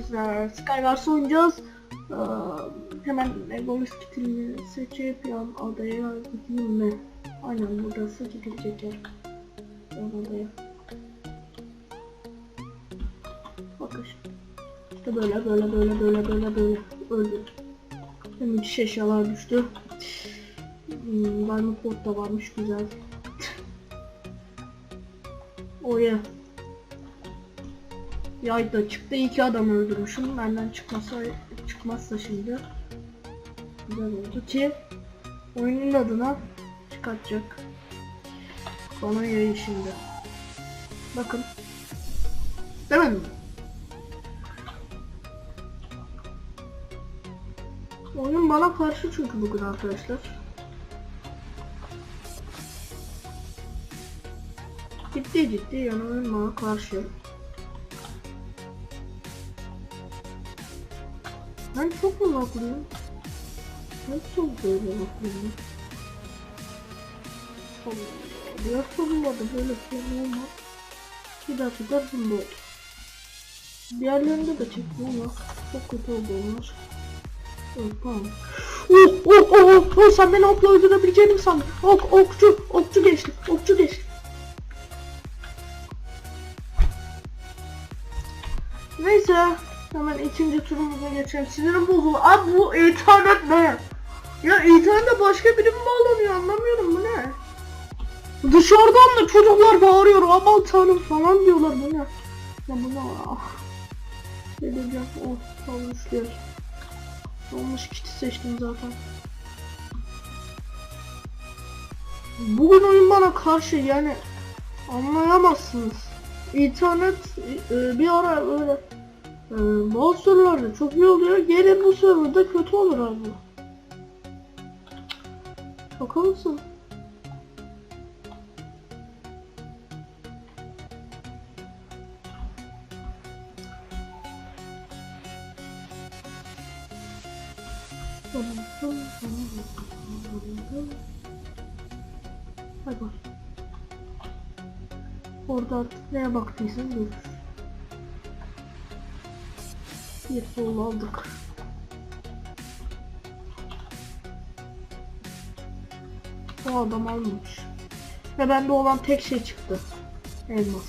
arkadaşlar. Skywars oynayacağız. Ee, hemen Egoist kitini seçip yan adaya gideyim mi? Aynen burası gidilecek yer. Yan adaya. Bakın. İşte böyle böyle böyle böyle böyle böyle öldü. Ve müthiş eşyalar düştü. Hmm, Diamond Pot da varmış güzel. Oya. Yay da çıktı. İki adam öldürmüşüm. Benden çıkmasa çıkmazsa şimdi. Güzel oldu ki oyunun adına çıkartacak. Bana yayı şimdi. Bakın. Demedim mi? Oyun bana karşı çünkü bugün arkadaşlar. Ciddi ciddi yani oyun bana karşı. Ben çok meraklıyım. Çok böyle meraklıyım. Diğer sorularda böyle şey olmaz. Bir dakika bunda oldu. Diğerlerinde de çektim ama çok kötü oldu onlar. Evet, tamam. Oh oh oh oh oh sen beni okla öldürebileceğini mi sandın? Ok okçu okçu geçti okçu geçti. Neyse hemen ikinci turumuza geçelim. Sinirim bozuldu. Abi bu internet ne? Ya internete başka biri mi bağlanıyor anlamıyorum bu ne? Dışarıdan da çocuklar bağırıyor aman tanrım falan diyorlar bu ne? Ya bu ne? Ah. Ne diyeceğim? Oh olmuş yer. Olmuş kiti seçtim zaten. Bugün oyun bana karşı yani anlayamazsınız. İnternet e, bir ara böyle e, bazı çok iyi oluyor. Gelin bu serverda kötü olur abi. Şaka mısın? Hadi bak. Orada artık neye baktıysan görür. Sol aldık. O adam almamış. Ve bende olan tek şey çıktı. Elmas.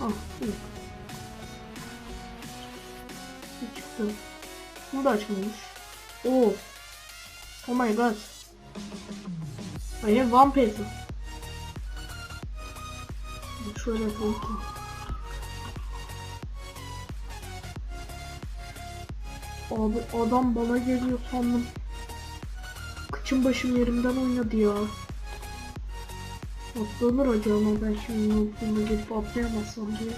Ah, iyi. Bir çıktı. Bu da açmamış. Oo. Oh my god. Hayır, one peso. Şöyle yapalım Abi adam bana geliyor sandım. Kıçım başım yerimden oynadı ya. Atlanır acaba ben şimdi noktamda gelip atlayamazsam diye.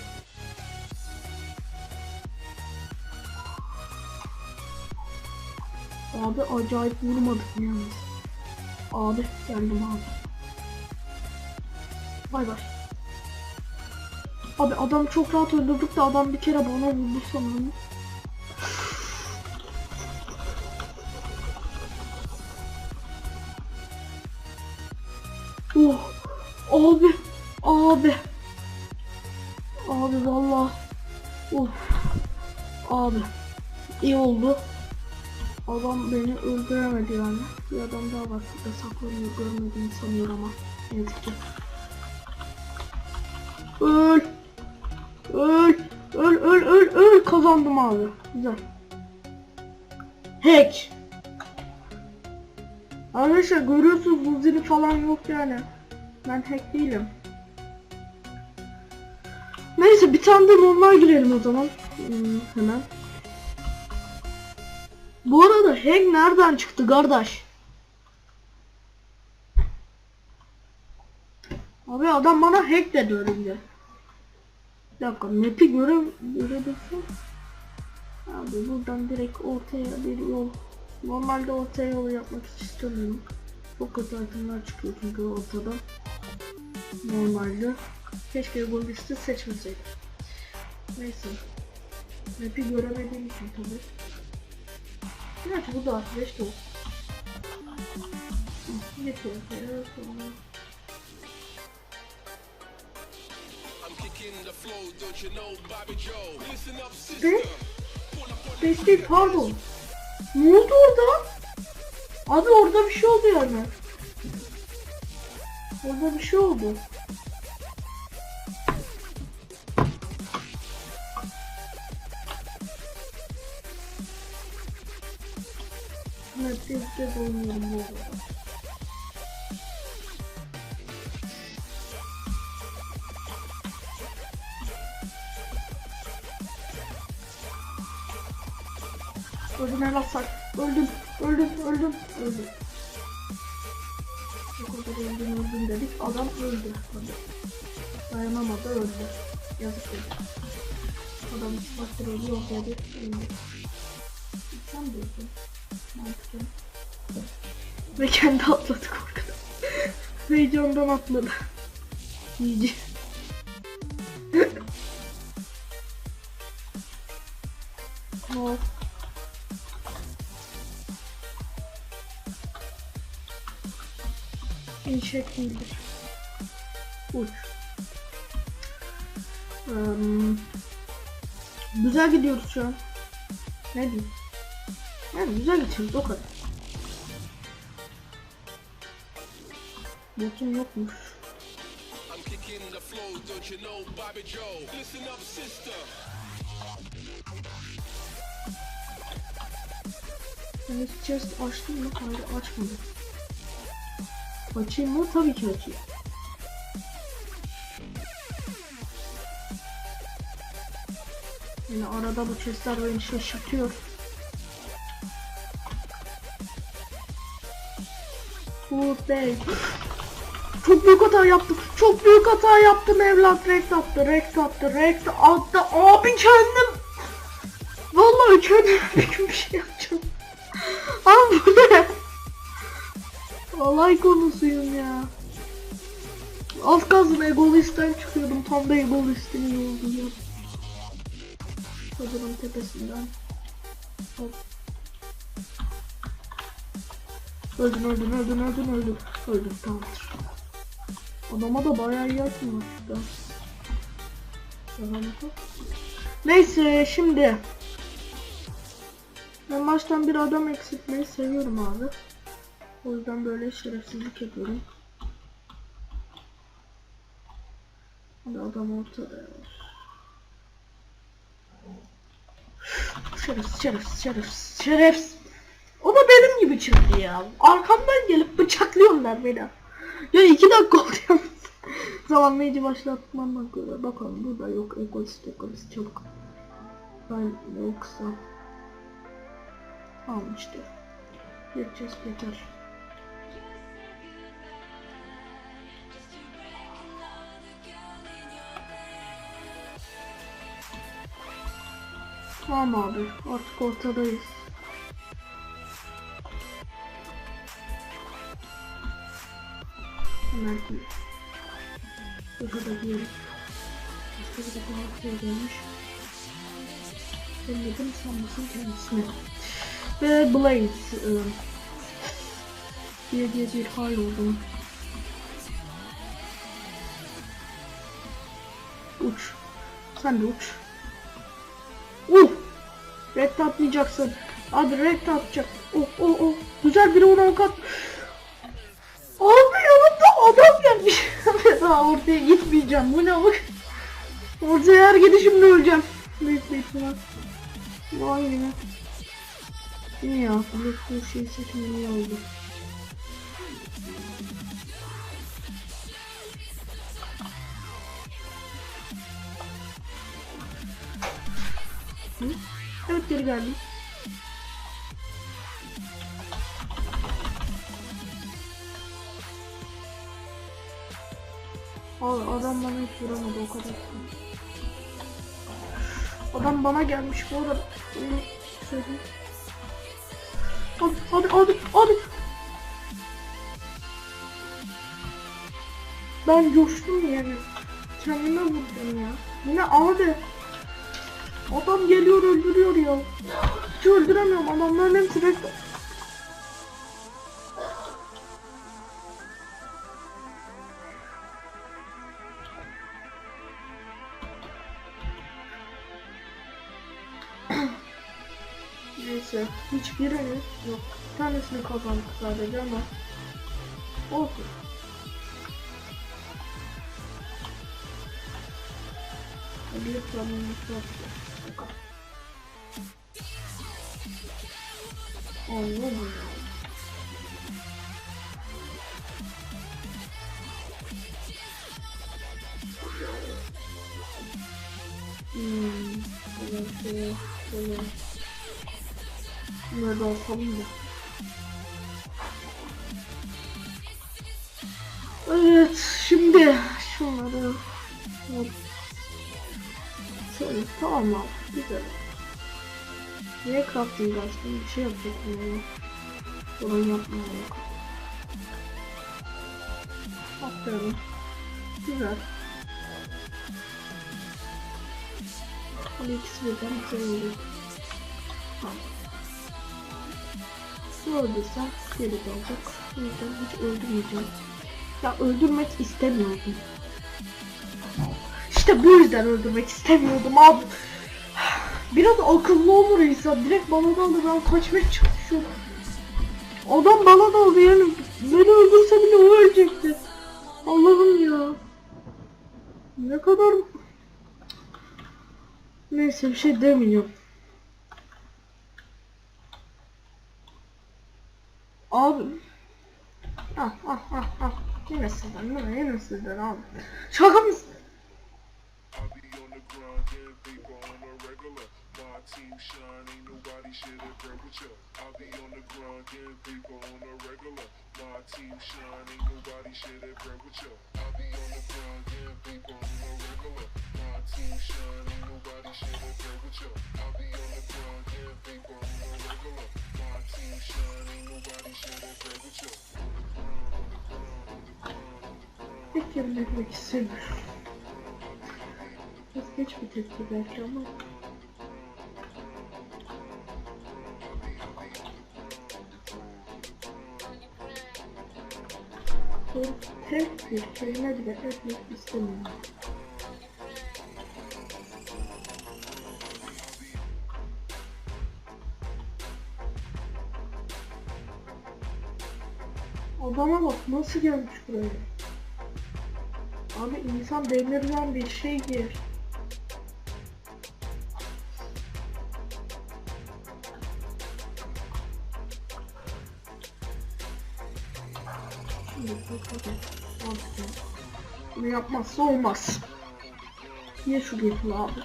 Abi acayip vurmadık yalnız. Abi geldim abi. Bay bay. Abi adam çok rahat öldürdük de adam bir kere bana vurdu sanırım. Oh, abi, abi, abi vallahi, of, abi, iyi oldu. Adam beni öldüremedi yani. Bir adam daha var burada saklanıyor görmediğini sanıyor ama ne yazık ki. Öl, öl, öl, öl, öl, öl kazandım abi. Güzel. Hack. Arkadaşlar görüyorsunuz bu zili falan yok yani. Ben hack değilim. Neyse bir tane de normal girelim o zaman. Hmm, hemen. Bu arada hack nereden çıktı kardeş? Abi adam bana hack dedi önce. Bir dakika map'i göre görebilsem. Abi buradan direkt ortaya bir yol. Normalde ortaya yol yapmak hiç istemiyorum. Çok kötü itemler çıkıyor çünkü ortada. Normalde. Keşke listi seçmeseydim. Neyse. Map'i göremediğim için tabii. Gerçi bu da arkadaş da olsun. Hı, Geç ortaya sonra. Space değil pardon. Ne oldu orada? Abi orada bir şey oldu yani. Orada bir şey oldu. Evet, ilk kez oynuyorum bu arada. Öldüm evlatlar. Öldüm, öldüm, öldüm, öldüm. O kadar öldüm, öldüm dedik. Adam öldü. Dayanamadı, öldü. Yazık oldu. Adam üç saattir ölüyor dedi. Öldü. Sen öldün. Mantıklı. Ve kendi atladı korkudan. Heyecandan atladı. İyice. İnşaat değildir. Uç. Hmm. Güzel gidiyoruz şu an. Ne diyeyim? Yani güzel gidiyoruz o kadar. Botum yokmuş. Ben hiç chest açtım mı? Hayır açmadım. Açayım mı? Tabii ki açayım. Yine arada bu chestler beni şaşırtıyor. Good day. Çok büyük hata yaptım. Çok büyük hata yaptım evlat. Rekt attı, rekt attı, rekt attı. Abi kendim. Vallahi kendim bir şey yapacağım. Olay konusuyum ya. Az kalsın egoistten çıkıyordum. Tam da egoistin iyi oldu ya. Çadırın tepesinden. Hop. Öldün öldün öldün öldün öldün. Öldün tamamdır. Adama da bayağı iyi atmış da. Neyse şimdi. Ben baştan bir adam eksiltmeyi seviyorum abi. O yüzden böyle şerefsizlik yapıyorum. Adam ortada ya. Şerefsiz, şerefsiz, şerefsiz, şerefsiz. O da benim gibi çıktı ya. Arkamdan gelip bıçaklıyorlar beni. Ya iki dakika yalnız. Zamanlayıcı başlatmamdan göre bakalım burada yok egoist egoist çabuk. Ben yoksa işte. Yapacağız yeter. Tamam abi artık ortadayız. Hemen. Burada da giyelim. Başka bir de bir gelmiş. Belledim sanmasın kendisine. Ve Blaze e, diye diye bir hal oldu. Uç. Sen de uç. Red atlayacaksın. Hadi red atacak. Oh oh oh. Güzel bir ona kat. Abi yanımda adam gelmiş. Daha ortaya gitmeyeceğim. Bu ne bak. Ortaya her gidişimde öleceğim. Büyük bir ihtimal. Vay be. Ne ya? Bu, şey seçmem iyi oldu. Hı? Evet geri geldim. Abi adam bana hiç vuramadı o kadar. Adam bana gelmiş bu arada. Hadi hadi hadi hadi. Ben coştum yani. Kendime vurdum ya. Yine abi. Adam geliyor öldürüyor ya. Hiç öldüremiyorum adamların hepsi bekle. Neyse hiçbirini yok. Tanesini kazandık sadece ama olsun. Bir problem yok. Hmm, böyle şey, böyle. Bunları da atalım da. Evet, şimdi şunları Hop. Şöyle tamam abi, güzel. Niye crafting açtım? Bir şey yapacaktım ama. Bunu yapmaya yok. Atıyorum. Güzel. Hadi ikisi birden güzel Tamam. Su öldürsem geri kalacak. O hiç öldürmeyeceğim. Ya öldürmek istemiyordum. İşte bu yüzden öldürmek istemiyordum abi. Biraz akıllı olur insan. Direkt bana daldı ben kaçmaya çalışıyorum. Adam bana daldı yani. Beni öldürse bile o ölecekti. Allah'ım ya. Ne kadar... Neyse bir şey demiyorum. Abi. Ah ah ah ah. Yine sizden? Yine sizden abi. Şaka mısın? Team shine, ain't nobody shit it break with you. I be on the grind, getting paper on a regular. My team shine, ain't nobody shit it break with you. I be on the grind, getting paper on a regular. My team shine, ain't nobody shit it break with you. I be on the grind, getting paper on a regular. My team shine, ain't nobody shit it break with you. Yerine gitmek istemiyorum. Biraz geç bir tepki belki ama. Tek, tek bir kelime bile etmek istemiyorum. Adama bak nasıl gelmiş buraya. Abi insan demirden bir şey giyer. Yapmazsa olmaz. Niye şu yapılı abi?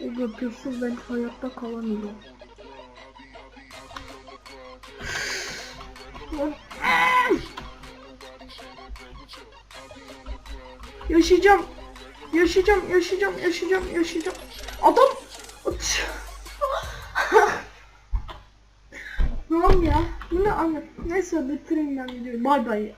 O yapıyorsuz ben hayatta kalamıyorum. Yaşayacağım. Yaşayacağım, yaşayacağım, yaşayacağım, yaşayacağım. Adam... tamam ya. Bu ne anne? Neyse bitireyim ben videoyu. Bay bay.